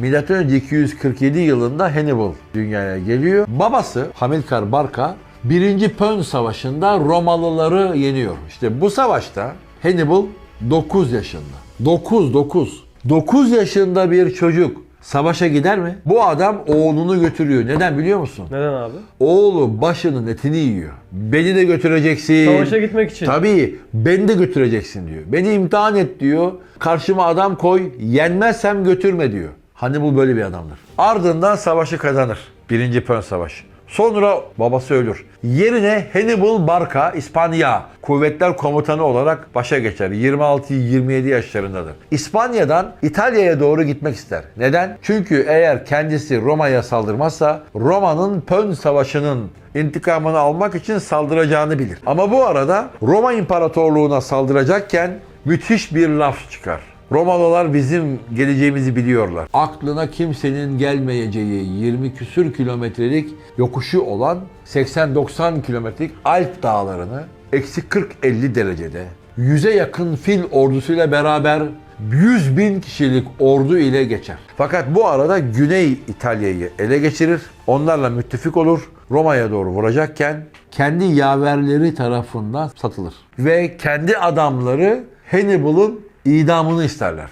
M.Ö. 247 yılında Hannibal dünyaya geliyor. Babası Hamilkar Barca 1. Pön Savaşı'nda Romalıları yeniyor. İşte bu savaşta Hannibal 9 yaşında. 9 9. 9 yaşında bir çocuk savaşa gider mi? Bu adam oğlunu götürüyor. Neden biliyor musun? Neden abi? Oğlu başının etini yiyor. Beni de götüreceksin. Savaşa gitmek için. Tabii beni de götüreceksin diyor. Beni imtihan et diyor. Karşıma adam koy. Yenmezsem götürme diyor. Hannibal böyle bir adamdır. Ardından savaşı kazanır. Birinci Pön Savaşı. Sonra babası ölür. Yerine Hannibal Barca İspanya kuvvetler komutanı olarak başa geçer. 26-27 yaşlarındadır. İspanya'dan İtalya'ya doğru gitmek ister. Neden? Çünkü eğer kendisi Roma'ya saldırmazsa Roma'nın Pön Savaşı'nın intikamını almak için saldıracağını bilir. Ama bu arada Roma İmparatorluğu'na saldıracakken müthiş bir laf çıkar. Romalılar bizim geleceğimizi biliyorlar. Aklına kimsenin gelmeyeceği 20 küsür kilometrelik yokuşu olan 80-90 kilometrelik Alp dağlarını eksi 40-50 derecede yüze yakın fil ordusuyla beraber 100 bin kişilik ordu ile geçer. Fakat bu arada Güney İtalya'yı ele geçirir. Onlarla müttefik olur. Roma'ya doğru vuracakken kendi yaverleri tarafından satılır. Ve kendi adamları Hannibal'ın idamını isterler.